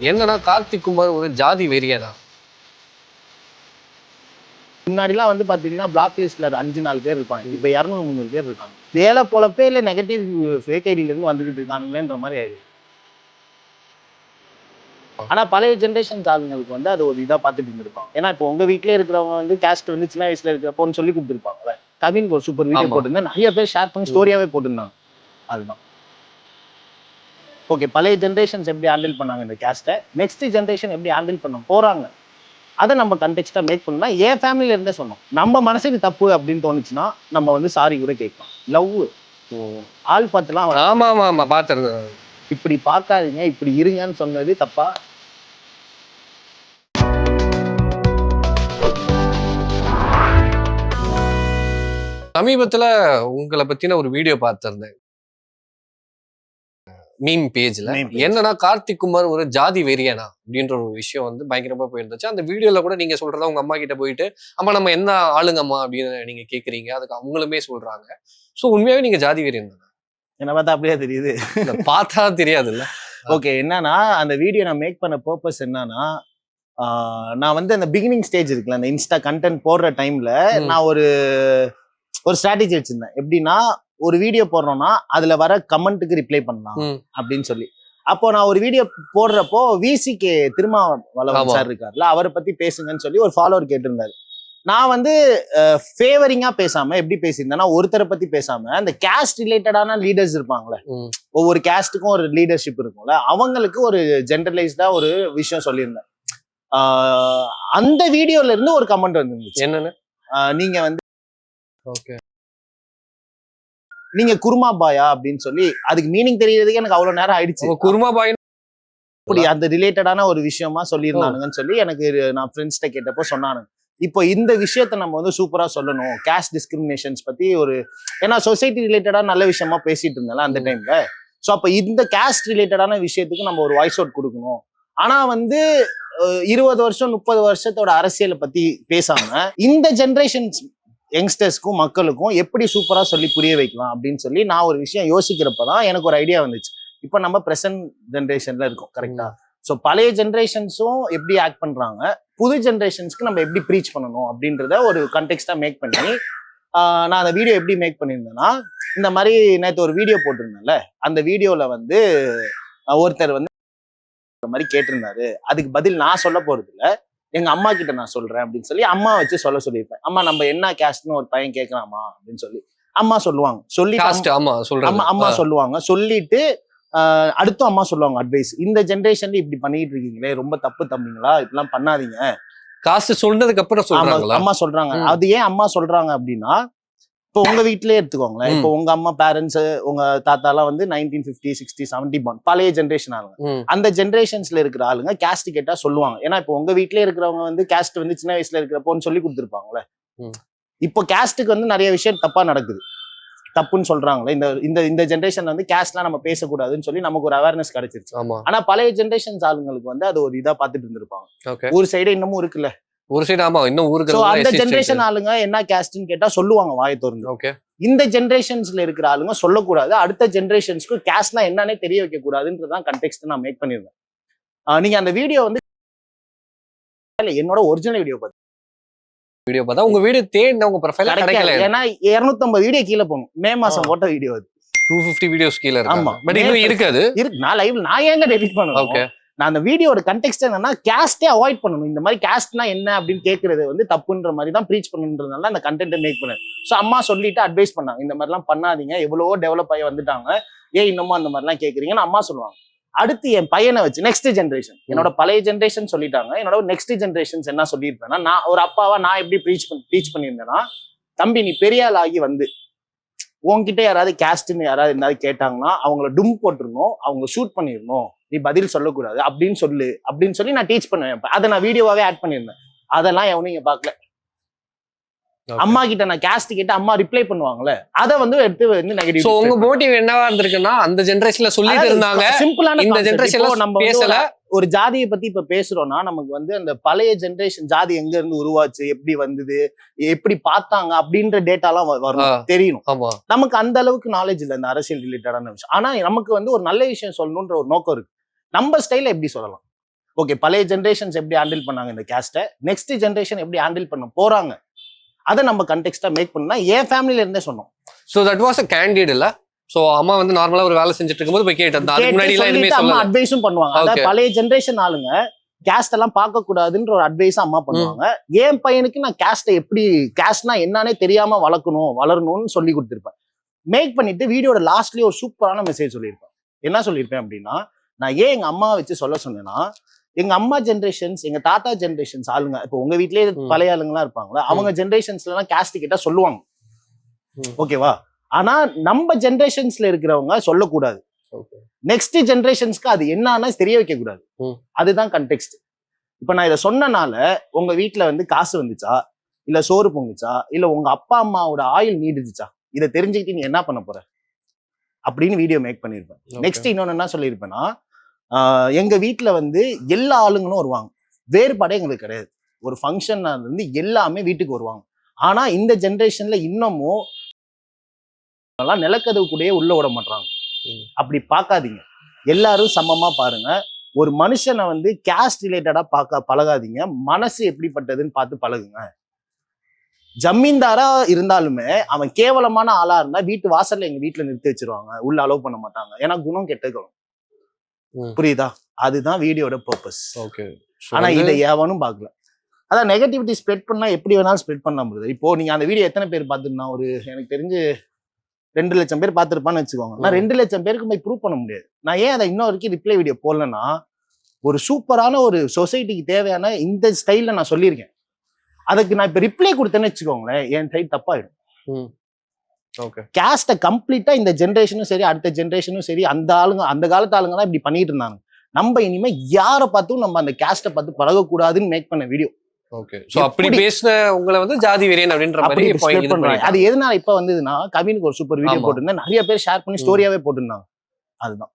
என்னன்னா கார்த்திக் குமார் ஒரு ஜாதி வெறியனா முன்னாடிலாம் வந்து பாத்தீங்கன்னா பிளாக் லிஸ்ட்ல அஞ்சு நாலு பேர் இருப்பாங்க. இப்போ இரநூறு முந்நூறு பேர் இருக்காங்க. வேலை பொழப்பே இல்லை நெகட்டிவ் ஃபேக் ஐடியில இருந்து வந்துகிட்டு இருக்காங்களேன்ற மாதிரி ஆயிடுது. ஆனா பழைய ஜென்ரேஷன் ஆளுங்களுக்கு வந்து அது ஒரு இதா பார்த்துட்டு இருந்திருப்பாங்க. ஏன்னா இப்போ உங்க வீட்லயே இருக்கிறவங்க வந்து கேஸ்ட் வந்து சின்ன வயசுல இருக்கிறப்போன்னு சொல்லி கொடுத்துருப்பாங்கல்ல கவின் ஒரு சூப்பர் வீடியோ. போட்டிருந்தேன் நிறைய பேர் ஷேர் பண்ணி ஸ்டோரியாவே போட்டிருந்தாங்க. அதுதான். ஓகே பழைய ஜென்ரேஷன்ஸ் எப்படி ஹேண்டில் பண்ணாங்க இந்த கேஸ்ட்டை நெக்ஸ்ட் ஜென்ரேஷன் எப்படி ஹேண்டில் பண்ண போறாங்க? அதை நம்ம கண்டெக்ஸ்டா மேக் பண்ணலாம் என் ஃபேமிலில இருந்தே சொன்னோம். நம்ம மனசுக்கு தப்பு அப்படின்னு தோணுச்சுன்னா நம்ம வந்து சாரி கூட கேட்கலாம். லவ் ஆள் பார்த்துலாம் அவன் ஆமா ஆமா ஆமா பாத்துருந்தேன் இப்படி பார்க்காதீங்க இப்படி இருங்கன்னு சொன்னது தப்பா? சமீபத்துல உங்களை பத்தின ஒரு வீடியோ பார்த்திருந்தேன். மீம் பேஜ்ல. என்னன்னா கார்த்திக் குமார் ஒரு ஜாதி வெறியனா அப்படின்ற ஒரு விஷயம் வந்து பயங்கரமா போயிருந்துச்சு. அந்த வீடியோல கூட நீங்க சொல்றதா உங்க அம்மா கிட்ட போயிட்டு அம்மா நம்ம என்ன ஆளுங்கம்மா? அப்படின்னு நீங்க கேக்குறீங்க. அதுக்கு அவங்களுமே சொல்றாங்க. சோ உண்மையாவே நீங்க ஜாதி வெறியன் தானே? என்ன பார்த்தா அப்படியே தெரியுது. இல்ல, பார்த்தா தெரியாதுல்ல. ஓகே என்னன்னா அந்த வீடியோ நான் மேக் பண்ண பர்பஸ் என்னன்னா நான் வந்து அந்த பிகினிங் ஸ்டேஜ் இருக்குல்ல அந்த இன்ஸ்டா கண்டென்ட் போடுற டைம்ல. நான் ஒரு ஒரு ஸ்ட்ராட்டஜி வச்சிருந்தேன். எப்படின்னா ஒரு வீடியோ போடுறோம்னா அதுல வர கமெண்ட்டுக்கு ரிப்ளை பண்ணலாம். அப்படின்னு சொல்லி அப்போ நான் ஒரு வீடியோ போடுறப்போ விசிகே திருமாவளவன் ஆமா. சார் இருக்கார்ல அவரை பத்தி பேசுங்கன்னு சொல்லி ஒரு ஃபாலோவர் கேட்டிருந்தாரு நான் வந்து ஃபேவரிங்கா பேசாம எப்படி பேசியிருந்தேன்னா ஒருத்தரை பத்தி பேசாம அந்த கேஸ்ட் ரிலேட்டடான லீடர்ஸ் இருப்பாங்களே. ஒவ்வொரு கேஸ்ட்டுக்கும் ஒரு லீடர்ஷிப் இருக்கும்ல அவங்களுக்கு ஒரு ஜென்ரலைஸ்டா ஒரு விஷயம் சொல்லியிருந்தேன் அந்த வீடியோல இருந்து ஒரு கமெண்ட் வந்துருந்துச்சு என்னன்னு நீங்க வந்து ஓகே நீங்க குருமா பாயா அப்படின்னு சொல்லி அதுக்கு மீனிங் தெரியறதுக்கு எனக்கு அவ்வளவு நேரம் ஆயிடுச்சு. குருமா பாய் அப்படி அந்த ரிலேட்டடான ஒரு விஷயமா சொல்லியிருந்தானுங்கன்னு சொல்லி எனக்கு நான் ஃப்ரெண்ட்ஸ்கிட்ட கேட்டப்போ சொன்னானுங்க. இப்போ இந்த விஷயத்த நம்ம வந்து சூப்பரா சொல்லணும். கேஸ்ட் டிஸ்கிரிமினேஷன்ஸ் பத்தி ஒரு ஏன்னா சொசைட்டி ரிலேட்டடா நல்ல விஷயமா பேசிட்டு இருந்தேன்ல அந்த. டைம்ல ஸோ அப்போ இந்த கேஸ்ட் ரிலேட்டடான விஷயத்துக்கு நம்ம ஒரு வாய்ஸ் அவுட் கொடுக்கணும். ஆனா வந்து இருபது வருஷம் முப்பது வருஷத்தோட அரசியலை பத்தி பேசாம இந்த ஜென்ரேஷன்ஸ் யங்ஸ்டர்ஸ்க்கும் மக்களுக்கும் எப்படி சூப்பராக சொல்லி புரிய வைக்கலாம் அப்படின்னு சொல்லி நான் ஒரு விஷயம் யோசிக்கிறப்ப தான் எனக்கு ஒரு ஐடியா வந்துச்சு. இப்போ நம்ம ப்ரெசன்ட் ஜென்ரேஷன்ல இருக்கோம் கரெக்டா ஸோ பழைய ஜென்ரேஷன்ஸும் எப்படி ஆக்ட் பண்ணுறாங்க புது ஜென்ரேஷன்ஸ்க்கு நம்ம எப்படி ப்ரீச் பண்ணணும் அப்படின்றத ஒரு கண்டெக்ஸ்டாக மேக் பண்ணி நான் அந்த வீடியோ எப்படி மேக் பண்ணியிருந்தேன்னா இந்த மாதிரி நேற்று ஒரு வீடியோ போட்டிருந்தேன்ல அந்த வீடியோவில் வந்து ஒருத்தர் வந்து மாதிரி கேட்டிருந்தாரு. அதுக்கு பதில் நான் சொல்ல போறது இல்லை எங்க அம்மா கிட்ட நான் சொல்றேன் அப்படின்னு சொல்லி அம்மா வச்சு சொல்ல சொல்லியிருப்பேன். அம்மா நம்ம என்ன கேஸ்ட்னு ஒரு பையன் கேட்கலாமா அப்படின்னு சொல்லி. அம்மா சொல்லுவாங்க. சொல்லி ஆமா சொல்றாங்க. அம்மா அம்மா சொல்லுவாங்க. சொல்லிட்டு அடுத்தும் அம்மா சொல்லுவாங்க அட்வைஸ் இந்த ஜென்ரேஷன்ல இப்படி பண்ணிட்டு இருக்கீங்களே ரொம்ப தப்பு தம்பிங்களா இப்படிலாம் பண்ணாதீங்க. காஸ்ட் சொன்னதுக்கு அப்புறம் ஆமா, சொல்றாங்களா? அம்மா சொல்றாங்க. அது ஏன் அம்மா சொல்றாங்க அப்படின்னா இப்போ உங்க வீட்லயே எடுத்துக்கோங்களேன். இப்போ உங்க அம்மா பேரண்ட்ஸ் உங்க தாத்தா எல்லாம் வந்து நைன்டீன் பிப்டி சிக்ஸ்டி செவன்டி பான் பழைய ஜென்ரேஷன் ஆளுங்க. அந்த ஜென்ரேஷன்ஸ்ல இருக்கிற ஆளுங்க கேஸ்ட் கேட்டா சொல்லுவாங்க. ஏன்னா இப்போ உங்க வீட்லயே இருக்கிறவங்க வந்து கேஸ்ட் வந்து சின்ன வயசுல இருக்கிறப்போன்னு சொல்லி கொடுத்துருப்பாங்களே. இப்போ கேஸ்ட்டுக்கு வந்து நிறைய விஷயம் தப்பா நடக்குது. தப்புன்னு சொல்றாங்களே இந்த இந்த இந்த ஜென்ரேஷன்ல வந்து கேஸ்ட்லாம் நம்ம பேசக்கூடாதுன்னு சொல்லி நமக்கு ஒரு அவேர்னஸ் கிடைச்சிருச்சு. ஆனா பழைய ஜென்ரேஷன்ஸ் ஆளுங்களுக்கு வந்து அது ஒரு இதா பார்த்துட்டு இருந்திருப்பாங்க. ஒரு சைடு இன்னமும் இருக்குல்ல. ஒரு சைடு ஆமா இன்னும் சோ அந்த ஊருக்கு ஜென்ரேஷன் ஆளுங்க என்ன கேஸ்ட்னு கேட்டா சொல்லுவாங்க வாயை திறந்து. ஓகே இந்த ஜென்ரேஷன்ஸ்ல இருக்கிற ஆளுங்க சொல்லக்கூடாது. அடுத்த ஜென்ரேஷன்ஸ்க்கு கேஸ்ட்னா என்னன்னே தெரிய வைக்க கூடாதுன்றதான் கண்டெக்ஸ்ட் நான் மேக் பண்ணிருந்தேன் நீங்க அந்த வீடியோ வந்து இல்ல, என்னோட ஒரிஜினல் வீடியோ பார்த்து வீடியோ பார்த்தா உங்க வீடியோ தேடின உங்க ப்ரொஃபைல கிடைக்கல. ஏன்னா 250 வீடியோ கீழே போகணும். மே மாசம். போட்ட வீடியோ அது. டூ ஃபிஃப்டி வீடியோஸ் கீழ இருக்கு ஆமா. பட் இன்னும் இருக்காது. இருக்கு நான் லைவ் நான் ஏங்க டெலிட் பண்ணணும் ஓகே நான் அந்த வீடியோட கண்டெக்ஸ்ட் என்னன்னா கேஸ்டே அவாய்ட் பண்ணணும். இந்த மாதிரி கேஸ்ட்னா என்ன அப்படின்னு கேட்கறது வந்து தப்புன்ற மாதிரி தான் ப்ரீச் பண்ணுன்றதுனால அந்த கண்டென்ட் மேக் பண்ணேன். ஸோ அம்மா சொல்லிட்டு அட்வைஸ் பண்ணாங்க. இந்த மாதிரிலாம் பண்ணாதீங்க. எவ்வளவோ டெவலப் ஆகி வந்துட்டாங்க. ஏன் இன்னமும் அந்த மாதிரிலாம் கேட்குறீங்கன்னு அம்மா சொல்லுவாங்க. அடுத்து என் பையனை வச்சு நெக்ஸ்ட் ஜென்ரேஷன் என்னோட பழைய ஜென்ரேஷன் சொல்லிட்டாங்க. என்னோட நெக்ஸ்ட் ஜென்ரேஷன்ஸ் என்ன சொல்லியிருப்பேன்னா நான் ஒரு அப்பாவா நான் எப்படி ப்ரீச் பண்ணி ப்ரீச் பண்ணியிருந்தேன்னா தம்பி நீ பெரிய ஆள் ஆகி வந்து உன்கிட்ட யாராவது கேஸ்ட்னு யாராவது இருந்தாலும் கேட்டாங்கன்னா அவங்கள டும் போட்டுருணும் அவங்க ஷூட் பண்ணிடணும். நீ பதில் சொல்லக்கூடாது. அப்படின்னு சொல்லு. அப்படின்னு சொல்லி நான் டீச் பண்ணுவேன். அதை நான் வீடியோவாவே ஆட் பண்ணியிருந்தேன். அதெல்லாம் எவனும் இங்க பார்க்கல. அம்மா கிட்ட நான் கேஸ்ட் கிட்ட அம்மா ரிப்ளை பண்ணுவாங்கல்ல அதை வந்து எடுத்து வந்து சோ உங்க நெகட்டிவ் மோட்டிவ் என்னவா இருந்திருக்குன்னா அந்த ஜெனரேஷன்ல சொல்லிட்டு இருந்தாங்க. சிம்பிளான இந்த. ஜெனரேஷன்ல நம்ம பேசல. ஒரு- ஜாதியை பத்தி இப்ப பேசுறோம்னா நமக்கு வந்து அந்த பழைய ஜெனரேஷன் ஜாதி எங்க இருந்து உருவாச்சு எப்படி வந்தது எப்படி பார்த்தாங்க அப்படின்ற டேட்டாலாம் வ- வரணும் ஆ. தெரியணும் ஆமா. நமக்கு அந்த அளவுக்கு நாலேஜ் இல்லை இந்த அரசியல் ரிலேட்டடான விஷயம். ஆனா நமக்கு வந்து ஒரு நல்ல விஷயம் சொல்லணுன்ற ஒரு நோக்கம் இருக்கு. நம்ம ஸ்டைல எப்படி சொல்லலாம்? ஓகே பழைய ஜென்ரேஷன்ஸ் எப்படி ஹேண்டில் பண்ணாங்க இந்த கேஸ்ட்டை நெக்ஸ்ட் ஜென்ரேஷன் எப்படி ஹேண்டில் பண்ண போறாங்க? அதை நம்ம கண்டெக்ஸ்டா மேக் பண்ணா என் ஃபேமிலில இருந்தே சொன்னோம். So that was a candid இல்ல. ஸோ அம்மா வந்து நார்மலா ஒரு வேலை செஞ்சுட்டு இருக்கும்போது போய் கேட்டது அதுக்கு முன்னாடி எதுவுமே அம்மா அட்வைஸும் பண்ணுவாங்க. அதாவது. பழைய ஜென்ரேஷன் ஆளுங்க கேஸ்ட் எல்லாம் பார்க்க கூடாதுன்ற ஒரு அட்வைஸ் அம்மா பண்ணுவாங்க. என் பையனுக்கு நான் கேஸ்ட்டை எப்படி கேஸ்ட்னா என்னன்னே தெரியாம வளர்க்கணும் வளரணும்னு சொல்லி கொடுத்துருப்பேன். மேக் பண்ணிட்டு வீடியோட லாஸ்ட்லயே ஒரு சூப்பரான மெசேஜ் சொல்லியிருப்பேன். என்ன சொல்லியிருப்பேன் அப்படின்னா நான் ஏன் எங்க அம்மாவை வச்சு சொல்ல சொன்னேன்னா எங்க அம்மா ஜென்ரேஷன்ஸ் எங்க தாத்தா ஜென்ரேஷன்ஸ் ஆளுங்க இப்போ உங்க வீட்லயே. பழைய ஆளுங்கலாம் இருப்பாங்களா அவங்க ஜென்ரேஷன்ஸ்ல எல்லாம் கேஸ்ட் கிட்ட சொல்லுவாங்க. ஓகேவா ஆனா நம்ம ஜென்ரேஷன்ஸ்ல இருக்கிறவங்க சொல்லக்கூடாது. நெக்ஸ்ட் ஜென்ரேஷன்ஸ்க்கு அது என்னன்னு தெரிய வைக்க கூடாது. அதுதான் கண்டெக்ஸ்ட் இப்ப நான் இதை சொன்னனால உங்க வீட்ல வந்து காசு வந்துச்சா? இல்ல சோறு பொங்குச்சா? இல்ல உங்க அப்பா அம்மாவோட ஆயுள் நீடிச்சுச்சா? இதை தெரிஞ்சுக்கிட்டு நீ என்ன பண்ண போற? அப்படின்னு வீடியோ மேக் பண்ணிருப்பேன். நெக்ஸ்ட் இன்னொன்னு என்ன சொல்லியிருப்பேன்னா ஆஹ் எங்க வீட்ல வந்து எல்லா ஆளுங்களும் வருவாங்க. வேறுபாடே எங்களுக்கு கிடையாது. ஒரு ஃபங்க்ஷன் இருந்து எல்லாமே வீட்டுக்கு வருவாங்க. ஆனா இந்த ஜென்ரேஷன்ல இன்னமும் நிலக்கதவு கூடயே உள்ள விட மாட்டாங்க. அப்படி பார்க்காதீங்க எல்லாரும் சமமா பாருங்க. ஒரு மனுஷனை வந்து கேஸ்ட் ரிலேட்டடா பார்க்க பழகாதீங்க. மனசு எப்படிப்பட்டதுன்னு பார்த்து பழகுங்க. ஜமீன்தாரா இருந்தாலுமே அவன் கேவலமான ஆளா இருந்தா வீட்டு வாசல்ல எங்க வீட்டுல நிறுத்தி வச்சிருவாங்க. உள்ள அலோவ் பண்ண மாட்டாங்க. ஏன்னா குணம் கெட்ட குணம் ம். புரியுதா? அதுதான் வீடியோட பர்பஸ் ஓகே. ஆனா இதை எவனும் பார்க்கல. அதான் நெகட்டிவிட்டி ஸ்ப்ரெட் பண்ணா எப்படி வேணாலும் ஸ்ப்ரெட் பண்ணலாம் brother. இப்போ நீங்க அந்த வீடியோ எத்தனை பேர் பார்த்துருந்தா? ஒரு எனக்கு தெரிஞ்சு ரெண்டு லட்சம் பேர் பார்த்துருப்பான்னு வச்சுக்கோங்க. நான். ரெண்டு லட்சம் பேருக்கு போய் ப்ரூவ் பண்ண முடியாது. நான் ஏன் அதை இன்ன வரைக்கும் ரிப்ளை வீடியோ போடலன்னா ஒரு சூப்பரான ஒரு சொசைட்டிக்கு தேவையான இந்த ஸ்டைல்ல நான் சொல்லியிருக்கேன். அதுக்கு நான் இப்ப ரிப்ளை கொடுத்தேன்னு வச்சுக்கோங்களேன் என் சைட் தப்பாயிடும். கேஸ்ட்டை கம்ப்ளீட்டா இந்த ஜென்ரேஷனும் சரி அடுத்த ஜென்ரேஷனும் சரி அந்த ஆளுங்க அந்த காலத்து ஆளுங்க தான் இப்படி பண்ணிட்டு இருந்தாங்க. நம்ம இனிமே யாரை பார்த்தும் நம்ம அந்த கேஸ்ட்டை பார்த்து பழகக்கூடாதுன்னு மேக் பண்ண வீடியோ அப்படி பேசின உங்களை வந்து ஜாதி வெறியன் அப்படின்ற அப்படி மாதிரி. அது. எதனால இப்ப வந்ததுன்னா கவினுக்கு ஒரு சூப்பர் வீடியோ. போட்டிருந்தேன். நிறைய பேர் ஷேர் பண்ணி. ஸ்டோரியாவே போட்டிருந்தாங்க. அதுதான்.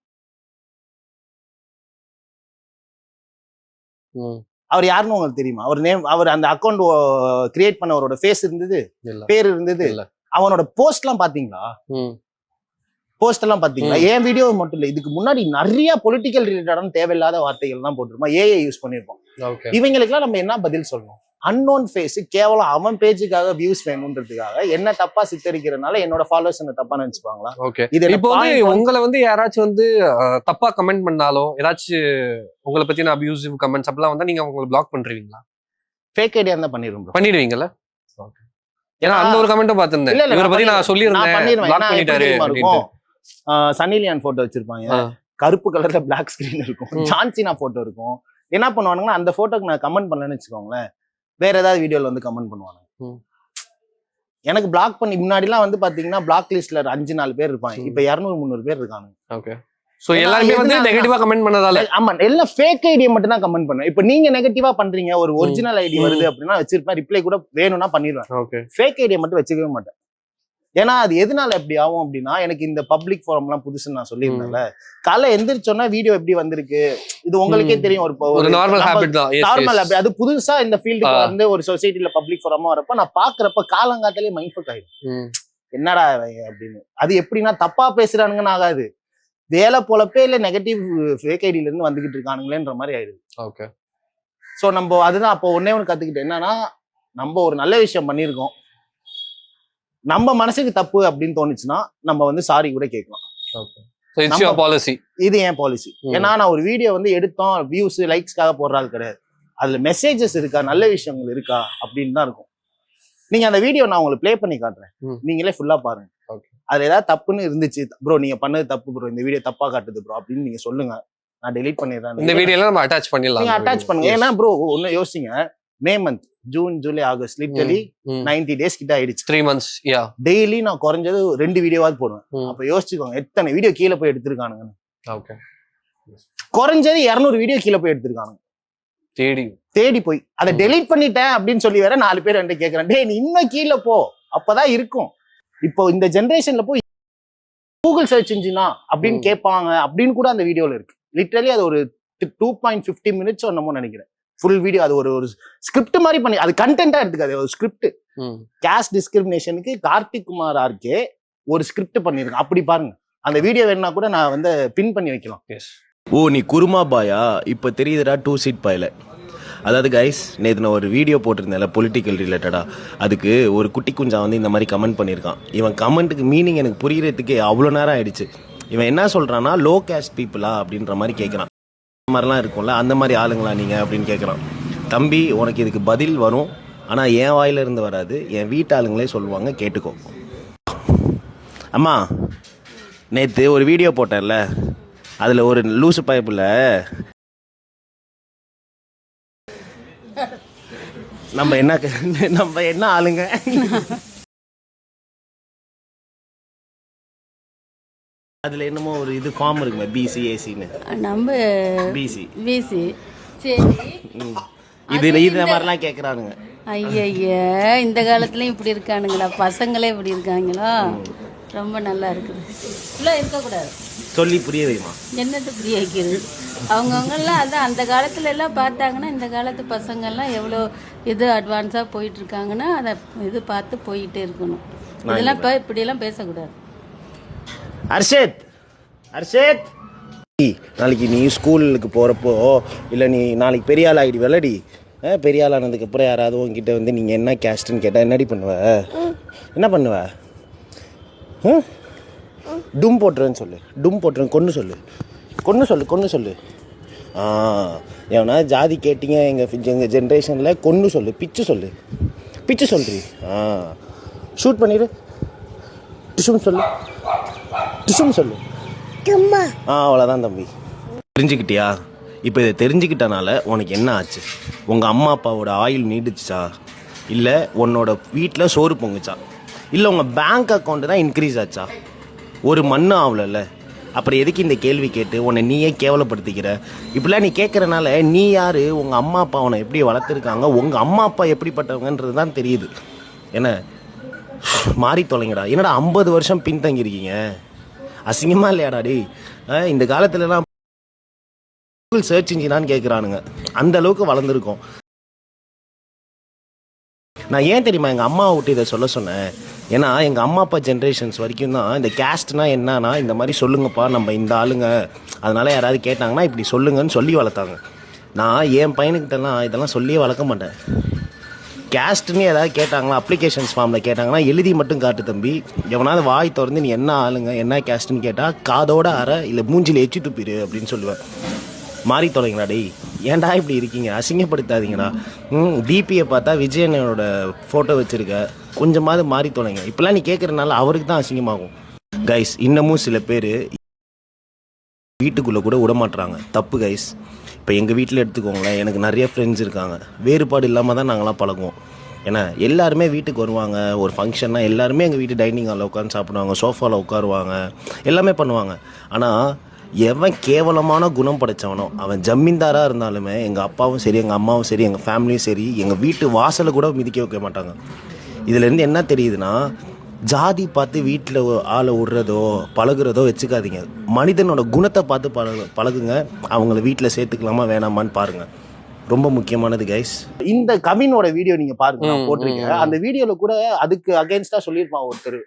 அவர் யாருன்னு உங்களுக்கு தெரியுமா? அவர் நேம் அவர் அந்த அக்கௌண்ட் கிரியேட் பண்ணவரோட ஃபேஸ் இருந்தது பேர் இருந்தது. அவனோட போஸ்ட் எல்லாம் பாத்தீங்களா? போஸ்ட் எல்லாம் பாத்தீங்களா. என் வீடியோ மட்டும் இல்ல இதுக்கு முன்னாடி நிறைய பொலிட்டிக்கல் ரிலேட்டடான தேவையில்லாத வார்த்தைகள் எல்லாம் போட்டிருப்போம் ஏஐ யூஸ் பண்ணிருப்போம் ஓகே இவங்களுக்குலாம் நம்ம என்ன பதில் சொல்லணும்? அன்னோன் ஃபேஸ் கேவலம் அவன் பேஜுக்காக வியூஸ் வேணுன்றதுக்காக என்ன தப்பா சித்தரிக்கிறதுனால என்னோட ஃபாலோவர்ஸ் என்ன தப்பா நினைச்சுப்பாங்களா? ஓகே இது இப்போ வந்து உங்களை வந்து யாராச்சும் வந்து தப்பா கமெண்ட் பண்ணாலோ ஏதாச்சும் உங்களை பத்தின அபியூசிவ் கமெண்ட்ஸ் அப்படிலாம் வந்தா நீங்க உங்களை பிளாக் பண்றீங்களா? ஃபேக் ஐடியா தான் பண்ணிரும் bro. பண்ணிடுவீங்கல்ல? ஓகே ஏன்னா அந்த ஒரு கமெண்ட்டும் பார்த்திருந்தேன். இவரை பத்தி நான் சொல்லியிருந்தேன். பிளாக் பண்ணிட்டாரு தெரியுமா அப்படின்ட்டு. இருக்கும்? ஆஹ் சன்னி லியான் போட்டோ வச்சிருப்பாங்க. கருப்பு கலர்ல பிளாக் ஸ்கிரீன் இருக்கும். ஜான்சினா போட்டோ இருக்கும். என்ன பண்ணுவானுங்கன்னா அந்த போட்டோக்கு நான் கமெண்ட் பண்ணலன்னு வச்சுக்கோங்களேன். வேற ஏதாவது வீடியோல வந்து கமெண்ட் பண்ணுவாங்க. எனக்கு பிளாக் பண்ணி முன்னாடிலாம் வந்து பாத்தீங்கன்னா பிளாக் லிஸ்ட்ல அஞ்சு நாலு பேர் இருப்பாங்க. இப்ப இரநூறு முந்நூறு பேர் இருக்காங்க ஓகே சோ எல்லாருமே வந்து நெகட்டிவா கமெண்ட் பண்ணதால. ஆமா எல்லாம் ஃபேக் ஐடியை மட்டும் தான் கமெண்ட் பண்ணுவேன். இப்ப நீங்க நெகட்டிவா பண்றீங்க ஒரு ஒரிஜினல் ஐடி. வருது அப்படின்னா வச்சிருப்பேன் ரிப்ளை கூட வேணும்னா பண்ணிடுவேன் ஓகே ஃபேக் ஐடியை மட்டும் வச்சுக்கவே மாட்டேன். ஏன்னா அது எதனால எப்படி ஆகும் அப்படின்னா எனக்கு இந்த பப்ளிக் ஃபாரம்லாம் புதுசுன்னு நான் சொல்லியிருந்தேன்ல. காலைல எந்திரிச்சோன்னா வீடியோ எப்படி வந்திருக்கு? இது உங்களுக்கே. தெரியும் ஒரு நார்மல் ஹேபிட் தான். Normal yes. அது புதுசா இந்த ஃபீல்டுக்கு. வந்து ஒரு சொசைட்டில பப்ளிக் ஃபாரமா வரப்ப நான் பாக்குறப்ப காலங்காத்தாலே மைண்ட் ஃபக் ஆயிடும் என்னடா அப்படின்னு. அது எப்படின்னா தப்பா பேசுறானுங்கன்னு ஆகாது. வேலை பொழப்பே இல்ல நெகட்டிவ் ஃபேக் ஐடியில இருந்து வந்துகிட்டு இருக்கானுங்களேன்ற மாதிரி ஆயிடுது. ஓகே ஸோ நம்ம அதுதான் அப்போ ஒன்னே ஒன்று கத்துக்கிட்டேன். என்னன்னா நம்ம ஒரு நல்ல விஷயம் பண்ணியிருக்கோம். நம்ம மனசுக்கு தப்பு அப்படின்னு தோணுச்சுன்னா நம்ம வந்து சாரி கூட கேட்கலாம். ஓகே பாலிசி இது என் பாலிசி. ஏன்னா நான் ஒரு வீடியோ வந்து எடுத்தோம். வியூஸ் லைக்ஸ்க்காக போடுற ஆள் கிடையாது. அதுல மெசேஜஸ் இருக்கா? நல்ல விஷயங்கள் இருக்கா? அப்படின்னு தான் இருக்கும். நீங்க அந்த வீடியோ நான் உங்களுக்கு ப்ளே பண்ணி காட்டுறேன். நீங்களே ஃபுல்லா பாருங்க. Okay. அது ஏதாவது தப்புன்னு இருந்துச்சு ப்ரோ நீங்க பண்ணது தப்பு ப்ரோ இந்த வீடியோ தப்பா காட்டுது ப்ரோ அப்படின்னு நீங்க சொல்லுங்க. நான் டெலீட் பண்ணிடுறேன். இந்த வீடியோல நம்ம அட்டாச் பண்ணிடலாம் நீங்க அந்த அட்டாச். பண்ணுங்க. ஏன்னா ப்ரோ ஒன்னு யோசிங்க. May month June July August literally. Ninety days கிட்ட ஆயிடுச்சு. த்ரீ மந்த்ஸ் யா டெய்லி நான் குறைஞ்சது ரெண்டு வீடியோவாவது போடுவேன். அப்ப யோசிச்சுக்கோங்க எத்தனை வீடியோ கீழே போய் எடுத்திருக்கானுங்க. ஓகே குறைஞ்சது இரநூறு வீடியோ கீழே போய் எடுத்திருக்கானுங்க. தேடி. தேடி போய். அதை. டெலீட் பண்ணிட்டேன் அப்படின்னு சொல்லி வேற நாலு பேர் என்கிட்ட கேட்கறேன் டேய் நீ இன்னும் கீழே போ. அப்பதான் இருக்கும். இப்போ இந்த ஜென்ரேஷன்ல போய் கூகுள் சர்ச் இன்ஜினா அப்படின்னு. கேட்பாங்க அப்படின்னு கூட அந்த வீடியோல இருக்கு. லிட்டரலி அது ஒரு டூ பாயிண்ட் ஃபிஃப்டி மினிட்ஸ் என்னமோ நினைக்கிறேன். ஃபுல் வீடியோ அது ஒரு ஒரு ஸ்கிரிப்ட் மாதிரி பண்ணி அது கண்டென்ட்டா எடுத்துக்காது ஒரு ஸ்கிரிப்ட் கேஸ்ட் டிஸ்கிரிமினேஷனுக்கு கார்த்திக் குமார் ஆர்கே ஒரு ஸ்கிரிப்ட் பண்ணியிருக்கேன் அப்படி பாருங்க. அந்த வீடியோ வேணும்னா கூட நான் வந்து பின் பண்ணி வைக்கலாம். ஓ நீ குருமா பாயா? இப்போ தெரியுதுடா டூ சீட் பாயில அதாவது கைஸ் நேற்று நான் ஒரு வீடியோ போட்டிருந்தேன்ல பொலிட்டிக்கல் ரிலேட்டடாக அதுக்கு ஒரு குட்டி குஞ்சா வந்து இந்த மாதிரி கமெண்ட் பண்ணியிருக்கான். இவன் கமெண்ட்டுக்கு மீனிங் எனக்கு புரிகிறதுக்கே அவ்வளோ நேரம் ஆயிடுச்சு. இவன் என்ன சொல்கிறான்னா லோ கேஸ்ட் பீப்புளா அப்படின்ற மாதிரி கேட்குறான் இந்த மாதிரிலாம் இருக்கும்ல அந்த மாதிரி ஆளுங்களா நீங்கள் அப்படின்னு கேட்குறான் தம்பி உனக்கு இதுக்கு பதில் வரும். ஆனால் என் வாயிலிருந்து வராது. என் வீட்டு ஆளுங்களே சொல்லுவாங்க கேட்டுக்கோ. அம்மா நேற்று ஒரு வீடியோ போட்டேன்ல. அதில் ஒரு லூசு பைப்பில் நம்ம என்ன நம்ம என்ன ஆளுங்க? அதில் என்னமோ ஒரு இது ஃபார்ம் இருக்குமே பிசி ஏசின்னு நம்ம பிசி பிசி சரி. இது இது மாதிரிலாம் கேட்குறானுங்க ஐயய்ய இந்த காலத்துலயும் இப்படி இருக்கானுங்களா? பசங்களே இப்படி இருக்காங்களா? ரொம்ப நல்லா இருக்குது. இப்படிலாம் இருக்கக்கூடாது. சொல்லி புரிய வைமா? என்னது புரிய வைக்கிறது? அவங்கவுங்கெல்லாம் அதான் அந்த காலத்துல எல்லாம் பார்த்தாங்கன்னா இந்த காலத்து பசங்கள்லாம் எவ்வளோ இது அட்வான்ஸாக போயிட்டு இருக்காங்கன்னா அதை இது பார்த்து போயிட்டே இருக்கணும். இதெல்லாம் இப்போ இப்படியெல்லாம் பேசக்கூடாது. அர்ஷத் அர்ஷத் நாளைக்கு நீ ஸ்கூலுக்கு போகிறப்போ இல்லை நீ நாளைக்கு பெரிய ஆள் ஆகிடு வெள்ளடி பெரிய ஆள் ஆனதுக்கப்புறம் யாராவது உங்ககிட்ட வந்து நீங்கள் என்ன கேஸ்ட்டுன்னு கேட்டால் என்னடி பண்ணுவ? என்ன பண்ணுவ? ஆ? டும் போட்டுருன்னு சொல்லு. டும் போட்டுருன்னு கொன்று சொல்லு. கொன்று சொல்லு கொன்று சொல்லு. ஆ எவனா ஜாதி கேட்டிங்க எங்கள் எங்கள் ஜென்ரேஷனில் கொன்று சொல்லு பிச்சு சொல்லு. பிச்சு சொல்றி. ஆ ஷூட் பண்ணிடு. டிஷும் சொல்லு. டிஷும் சொல்லு. ஆ அவ்வளோதான் தம்பி. தெரிஞ்சுக்கிட்டியா? இப்போ இதை தெரிஞ்சுக்கிட்டனால உனக்கு என்ன ஆச்சு? உங்கள் அம்மா அப்பாவோட ஆயுள் நீடிச்சுச்சா? இல்லை உன்னோட வீட்டில் சோறு பொங்குச்சா? இல்லை உங்கள் பேங்க் அக்கௌண்ட்டு தான் இன்க்ரீஸ் ஆச்சா? ஒரு மண்ணு ஆகலல்ல அப்புறம் எதுக்கு இந்த கேள்வி கேட்டு உன்னை நீயே கேவலப்படுத்திக்கிற? இப்படிலாம் நீ கேட்குறனால நீ யார்? உங்கள் அம்மா அப்பா உன்னை எப்படி வளர்த்துருக்காங்க? உங்கள் அம்மா அப்பா எப்படிப்பட்டவங்கன்றது தான் தெரியுது. என்ன? மாறி தொலைங்கடா. என்னடா ஐம்பது வருஷம் பின்தங்கியிருக்கீங்க? அசிங்கமாக இல்லையாடா டேய்? ஆ, இந்த காலத்துலலாம் கூகுள் சர்ச் இன்ஜினான்னு கேட்குறானுங்க அந்த அளவுக்கு வளர்ந்துருக்கோம். நான் ஏன் தெரியுமா எங்கள் அம்மாவை விட்டு இதை சொல்ல சொன்னேன்? ஏன்னா எங்கள் அம்மா அப்பா ஜென்ரேஷன்ஸ் வரைக்கும் தான் இந்த கேஸ்ட்னா என்னன்னா இந்த மாதிரி சொல்லுங்கப்பா நம்ம இந்த ஆளுங்க. அதனால் யாராவது கேட்டாங்கன்னா இப்படி சொல்லுங்கன்னு சொல்லி வளர்த்தாங்க. நான் என் பையனுக்கிட்டலாம் இதெல்லாம் சொல்லியே வளர்க்க மாட்டேன். கேஸ்ட்னு ஏதாவது கேட்டாங்களா அப்ளிகேஷன்ஸ் ஃபார்மில் கேட்டாங்கன்னா எழுதி மட்டும் காட்டு தம்பி. எவனாவது வாய் திறந்து நீ என்ன ஆளுங்க என்ன கேஸ்ட்னு கேட்டால் காதோட அற இல்லை மூஞ்சில் எச்சு துப்பிடு அப்படின்னு சொல்லுவேன். மாறி தொலைங்களா டேய். ஏன்டா இப்படி இருக்கீங்க? அசிங்கப்படுத்தாதீங்கடா. ம் டிபியை பார்த்தா விஜயனோட ஃபோட்டோ வச்சுருக்க. கொஞ்சமாவது மாறி தொலைங்க. இப்போல்லாம் நீ கேட்குறனால அவருக்கு தான் அசிங்கமாகும். கைஸ் இன்னமும் சில பேர் வீட்டுக்குள்ளே கூட விடமாட்டுறாங்க தப்பு கைஸ் இப்போ எங்கள் வீட்டில் எடுத்துக்கோங்களேன் எனக்கு நிறைய ஃப்ரெண்ட்ஸ் இருக்காங்க. வேறுபாடு இல்லாமல் தான் நாங்களாம் பழகுவோம். ஏன்னா எல்லாருமே வீட்டுக்கு வருவாங்க. ஒரு ஃபங்க்ஷன்னா எல்லாருமே எங்கள் வீட்டு டைனிங் ஹாலில் உட்காந்து சாப்பிடுவாங்க சோஃபாவில் உட்காருவாங்க. எல்லாமே பண்ணுவாங்க. ஆனால் எவன் கேவலமான குணம் படைச்சவனோ அவன் ஜமீன்தாராக இருந்தாலுமே எங்கள் அப்பாவும் சரி எங்கள் அம்மாவும் சரி எங்கள் ஃபேமிலியும் சரி எங்கள் வீட்டு வாசலை கூட மிதிக்க வைக்க மாட்டாங்க. இதுலேருந்து என்ன தெரியுதுன்னா ஜாதி பார்த்து வீட்டில் ஆளை விடுறதோ பழகுறதோ வச்சுக்காதீங்க. மனிதனோட குணத்தை பார்த்து பழகு பழகுங்க. அவங்கள வீட்டில் சேர்த்துக்கலாமா வேணாமான்னு பாருங்க. ரொம்ப முக்கியமானது கைஸ் இந்த கவினோட வீடியோ நீங்க பாருங்க ம். அந்த வீடியோல கூட அதுக்கு அகைன்ஸ்டா சொல்லியிருப்பான் ஒருத்தர்.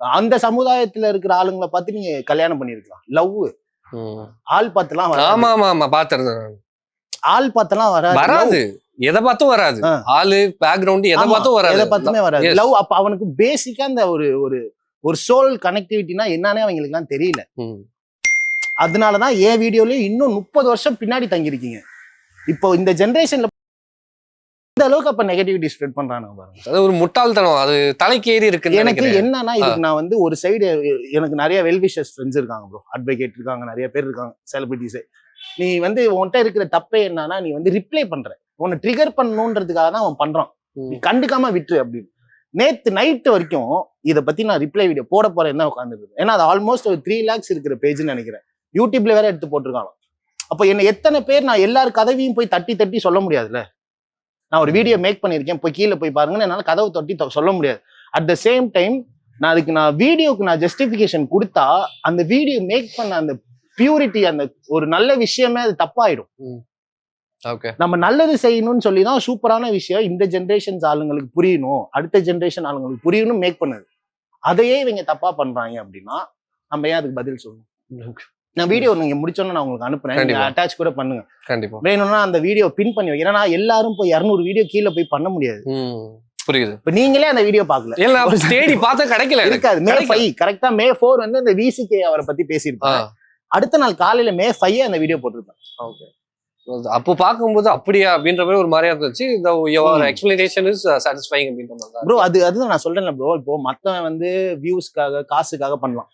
அந்த சமுதாயத்துல இருக்கிற ஆளுங்களை பார்த்து நீங்க கல்யாணம் பண்ணிருக்கலாம் லவ் ஆள் பார்த்துலாம் ஆமா ஆமா ஆமா பாத்திருந்தேன் ஆள் பார்த்தெல்லாம் வராது. வராது. எதை பார்த்தும் வராது. ஆளு பேக்ரவுண்ட் எதை பார்த்தும் வராது. எதை பார்த்துமே வராது. லவ் அப்ப அவனுக்கு பேசிக்கா அந்த ஒரு ஒரு ஒரு சோல் கனெக்டிவிட்டினா என்னன்னே அவங்களுக்கு எல்லாம் தெரியல. அதனாலதான் என் வீடியோலயும் இன்னும் முப்பது வருஷம் பின்னாடி தங்கியிருக்கீங்க. இப்போ இந்த ஜெனரேஷன்ல இந்த அளவுக்கு அப்ப நெகட்டிவிட்டி ஸ்ப்ரெட் பண்றானுங்க பாருங்க. அது ஒரு முட்டாள்தனம் அது தலைக்கு ஏறி இருக்குன்னு எனக்கு என்னன்னா இதுக்கு நான் வந்து ஒரு சைடு எனக்கு நிறைய வெல்விஷஸ் ஃப்ரெண்ட்ஸ் இருக்காங்க ப்ரோ அட்வொகேட் இருக்காங்க நிறைய பேர் இருக்காங்க செலிபிரிட்டிஸ் நீ வந்து உன்கிட்ட இருக்கிற தப்பே என்னன்னா நீ வந்து ரிப்ளை பண்ற. உன்னை ட்ரிகர் பண்ணணுன்றதுக்காக தான் அவன் பண்றான். நீ கண்டுக்காம விட்டுரு அப்படின்னு. நேத்து நைட் வரைக்கும் இதை பத்தி நான் ரிப்ளை வீடியோ போட போறேன் தான் உட்காந்துருக்கு ஏன்னா அது ஆல்மோஸ்ட் ஒரு த்ரீ லேக்ஸ் இருக்கிற பேஜ்னு நினைக்கிறேன். யூடியூப்ல வேற எடுத்து போட்டிருக்காங்க அப்போ என்ன எத்தனை பேர் நான் எல்லார் கதவையும் போய் தட்டி தட்டி சொல்ல முடியாதுல்ல? நான் ஒரு வீடியோ மேக் பண்ணியிருக்கேன். போய் கீழே போய் பாருங்கன்னு என்னால கதவை தட்டி சொல்ல முடியாது. அட் த சேம் டைம் நான் அதுக்கு நான் வீடியோக்கு நான் ஜஸ்டிஃபிகேஷன் கொடுத்தா அந்த வீடியோ மேக் பண்ண அந்த பியூரிட்டி அந்த ஒரு நல்ல விஷயமே அது தப்பாயிடும். ஓகே நம்ம நல்லது செய்யணும்னு சொல்லி தான் சூப்பரான விஷயம். இந்த ஜென்ரேஷன்ஸ் ஆளுங்களுக்கு புரியணும். அடுத்த ஜென்ரேஷன் ஆளுங்களுக்கு புரியணும் மேக் பண்ணுது. அதையே இவங்க தப்பா பண்றாங்க அப்படின்னா நம்ம ஏன் அதுக்கு பதில் சொல்லணும்? நான் வீடியோ நீங்க முடிச்சோன்னு நான் உங்களுக்கு அனுப்புறேன். அட்டாச் கூட பண்ணுங்க. கண்டிப்பா. வேணும்னா அந்த வீடியோ பின் பண்ணி. ஏன்னா எல்லாரும் போய் இரநூறு வீடியோ கீழே போய் பண்ண முடியாது. புரியுது. இப்ப நீங்களே அந்த வீடியோ பார்க்கல. இல்ல தேடி பார்த்தா கிடைக்கல. இருக்காது. மே. ஃபைவ் கரெக்டா மே ஃபோர் வந்து அந்த விசிகே அவரை பத்தி பேசியிருப்பாங்க அடுத்த நாள் காலையில மே ஃபைவ் அந்த வீடியோ போட்டிருப்பேன் okay. அப்போ பார்க்கும்போது அப்படியா அப்படின்ற மாதிரி ஒரு மாதிரியா இருந்துச்சு. இந்த யுவர். எக்ஸ்பிளனேஷன் இஸ் சாட்டிஸ்ஃபைங் அப்படின்ற மாதிரி. ப்ரோ அது அதுதான் நான் சொல்றேன்ல ப்ரோ இப்போ மத்தவன் வந்து வியூஸ்க்காக காசுக்காக பண்ணலாம்.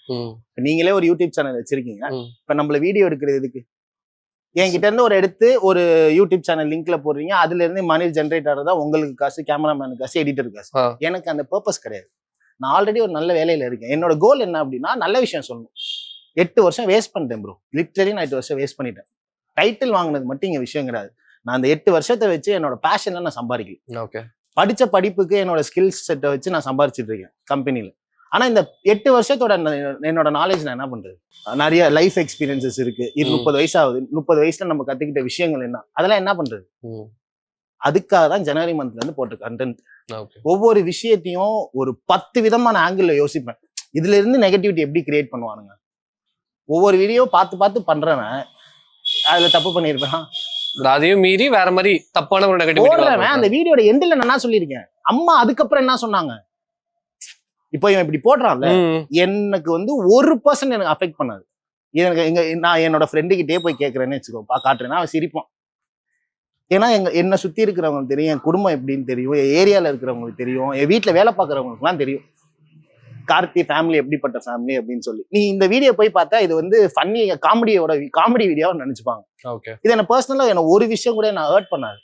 நீங்களே ஒரு யூடியூப் சேனல் வச்சிருக்கீங்க. இப்ப நம்மள வீடியோ எடுக்கிறது எதுக்கு? என்கிட்ட இருந்து ஒரு எடுத்து ஒரு யூடியூப் சேனல் லிங்க்ல போடுறீங்க. அதுல இருந்து மணி ஜென்ரேட் ஆகிறதா உங்களுக்கு காசு கேமராமேனுக்கு காசு எடிட்டர் காசு. எனக்கு அந்த பர்பஸ் கிடையாது. நான் ஆல்ரெடி ஒரு நல்ல வேலையில இருக்கேன். என்னோட கோல் என்ன அப்படின்னா நல்ல விஷயம் சொல்லணும். எட்டு வருஷம் வேஸ்ட் பண்ணிட்டேன் ப்ரோ லிட்டரலி நான் எட்டு வருஷம் வேஸ்ட் பண்ணிட்டேன். டைட்டில் வாங்கினது மட்டும் இங்க விஷயம் கிடையாது. நான் அந்த எட்டு வருஷத்தை வச்சு என்னோட பேஷன்ல நான் சம்பாதிக்கல. Okay. படிச்ச படிப்புக்கு என்னோட ஸ்கில்ஸ் செட்டை வச்சு நான் சம்பாரிச்சிட்டு இருக்கேன் கம்பெனில ஆனா இந்த எட்டு வருஷத்தோட என்னோட நாலேஜ் நான் என்ன பண்றது? நிறைய லைஃப் எக்ஸ்பீரியன்சஸ் இருக்கு. இது. முப்பது வயசு ஆகுது. முப்பது வயசுல நம்ம கத்துக்கிட்ட விஷயங்கள் என்ன? அதெல்லாம் என்ன பண்றது? ம், அதுக்காக தான் ஜனவரி மந்த்ல இருந்து போட்ட கண்டென்ட். ஒவ்வொரு விஷயத்தையும் ஒரு பத்து விதமான ஆங்கிள் யோசிப்பேன். இதுல இருந்து நெகட்டிவிட்டி எப்படி கிரியேட் பண்ணுவானுங்க? ஒவ்வொரு வீடியோ பார்த்து பார்த்து பண்றவன் அதுல தப்பு பண்ணியிருப்பேன் அதையும் மீறி வேற மாதிரி தப்பான ஒரு போடுறவன் அந்த வீடியோட எண்டில் நான் என்ன சொல்லியிருக்கேன்? அம்மா அதுக்கப்புறம் என்ன சொன்னாங்க? இப்போ இவன் இப்படி போடுறான்ல எனக்கு வந்து ஒரு பர்சன்ட் எனக்கு அஃபெக்ட் பண்ணாது. எனக்கு எங்க நான் என்னோட ஃப்ரெண்டு கிட்டே போய் கேட்கறேன்னு வச்சுக்கோ காட்டுறேன்னா அவன் சிரிப்பான். ஏன்னா எங்க என்னை சுத்தி இருக்கிறவங்களுக்கு தெரியும் என் குடும்பம் எப்படின்னு தெரியும் என் ஏரியால இருக்கிறவங்களுக்கு தெரியும் என் வீட்டுல வேலை பார்க்குறவங்களுக்குலாம் தெரியும். கார்த்தி ஃபேமிலி எப்படிப்பட்ட ஃபேமிலி அப்படின்னு சொல்லி. நீ இந்த வீடியோ போய் பார்த்தா இது வந்து ஃபன்னி காமெடியோட காமெடி வீடியோவை நினைச்சுப்பாங்க. ஓகே இது என்ன பர்சனலா என்ன ஒரு விஷயம் கூட நான் ஹர்ட் பண்ணாது.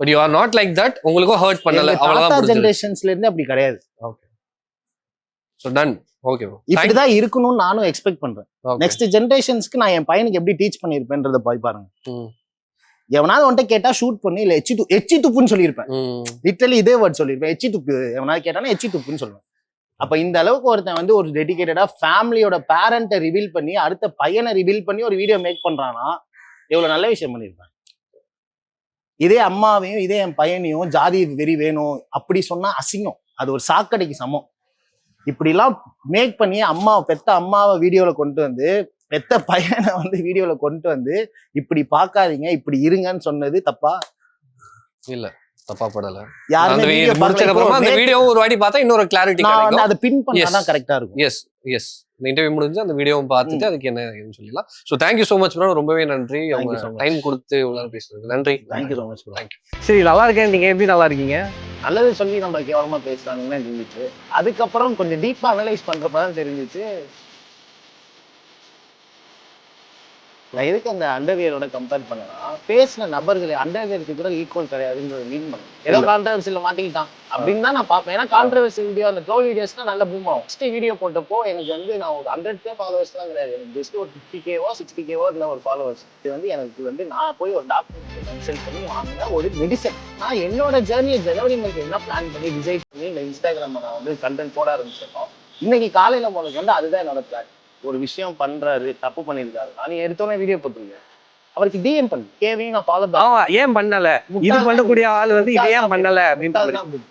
But you are not like that உங்களுக்கும் ஹர்ட் பண்ணல அவ்வளவுதான் ஜென்ரேஷன்ஸ்ல இருந்து அப்படி கிடையாது. ஸோ டன் ஓகே இப்படிதான் இருக்கணும்னு நானும் எக்ஸ்பெக்ட் பண்றேன். நெக்ஸ்ட் ஜென்ரேஷன்ஸ்க்கு நான் என் பையனுக்கு எப்படி டீச் பண்ணிருப்பேன்றத போய் பாருங்க. ம். எவனாவது வந்துட்டு கேட்டா ஷூட் பண்ணி இல்ல எச்சி து எச்சி துப்புன்னு சொல்லியிருப்பேன். லிட்டரலி இதே வேர்ட் சொல்லியிருப்பேன். எச்சி துப்பு எவனாவது கேட்டானா எச்சி துப்புன்னு சொல்லுவேன். அப்போ இந்த அளவுக்கு ஒருத்தன் வந்து ஒரு டெடிக்கேட்டடாக ஃபேமிலியோட பேரண்ட்டை ரிவீல் பண்ணி அடுத்த பையனை ரிவீல் பண்ணி ஒரு வீடியோ மேக் பண்ணுறான்னா எவ்வளோ நல்ல விஷயம் பண்ணியிருப்பேன். இதே அம்மாவையும் இதே என் பையனையும் ஜாதி வெறி வேணும் அப்படி சொன்னால் அசிங்கம். அது ஒரு சாக்கடைக்கு சமம். இப்படிலாம் மேக் பண்ணி அம்மா பெத்த அம்மாவை வீடியோவில் கொண்டு வந்து பெத்த பையனை வந்து வீடியோவில் கொண்டு வந்து இப்படி பார்க்காதீங்க இப்படி இருங்கன்னு சொன்னது தப்பா? இல்லை. தப்பா படல. யாருமே அந்த video முடிச்சதுக்கு அப்புறமா அந்த பார்க்கல. வீடியோ ஒரு வாட்டி பார்த்தா இன்னொரு கிளாரிட்டி நான் வந்து அதை பின் பண்ணாதான் Yes. கரெக்டா இருக்கும். எஸ் எஸ் இந்த இன்டர்வியூ முடிஞ்சு அந்த வீடியோவும் பார்த்துட்டு அதுக்கு என்ன ஏதுன்னு சொல்லலாம் so thank you so much bro ரொம்பவே நன்றி. அவங்க. டைம் கொடுத்து இவ்வளவு பேசுறது நன்றி. தேங்க்யூ ஸோ மச் சரி நல்லா இருக்கேன். நீங்க எப்படி நல்லா இருக்கீங்க? நல்லது சொல்லி நம்ம கேவலமா பேசுறாங்கன்னு இருந்துச்சு அதுக்கப்புறம் கொஞ்சம் டீப்பா அனலைஸ் பண்றப்பதான் தெரிஞ்சிச்சு. நான் எதுக்கு அந்த அண்டர்வியரோட கம்பேர் பண்ணனா பேசின நபர்கள் அண்டர்வியருக்கு கூட ஈக்குவல் கிடையாதுன்றது மீன் பண்ணேன் ஏதோ கான்ட்ரவர்சியில் மாட்டிக்கிட்டான் அப்படின்னு தான் நான் பார்ப்பேன். ஏன்னா கான்ட்ரவர்சி வீடியோ அந்த ட்ரோல் வீடியோஸ்னா நல்ல பூம் ஆகும். ஃபர்ஸ்ட் வீடியோ போட்டப்போ எனக்கு வந்து நான் ஒரு ஹண்ட்ரட் கே ஃபாலோவர்ஸ் தான் கிடையாது. எனக்கு ஜஸ்ட் ஒரு ஃபிஃப்டி கேவோ சிக்ஸ்டி கேவோ இல்லை ஒரு ஃபாலோவர்ஸ் இது வந்து எனக்கு வந்து நான் போய் ஒரு டாக்டர் கன்சல்ட் பண்ணி வாங்கின ஒரு மெடிசன் நான் என்னோட ஜேர்னியை ஜனவரி மந்த் என்ன பிளான் பண்ணி டிசைட் பண்ணி இந்த இன்ஸ்டாகிராம் நான் வந்து கண்டென்ட் போட ஆரம்பிச்சிருக்கோம் இன்னைக்கு காலையில போனது வந்து அதுதான் என்னோட பிளான் ஒரு விஷயம் பண்றாரு தப்பு பண்ணியிருக்காரு. நான் எடுத்தோன்னே வீடியோ போட்டுருக்கேன். அவருக்கு டிஎம் பண்ணு கேவையும் நான் ஃபாலோ ஏன் பண்ணல? இது பண்ணக்கூடிய ஆள் வந்து இதை ஏன் பண்ணல அப்படின்னு.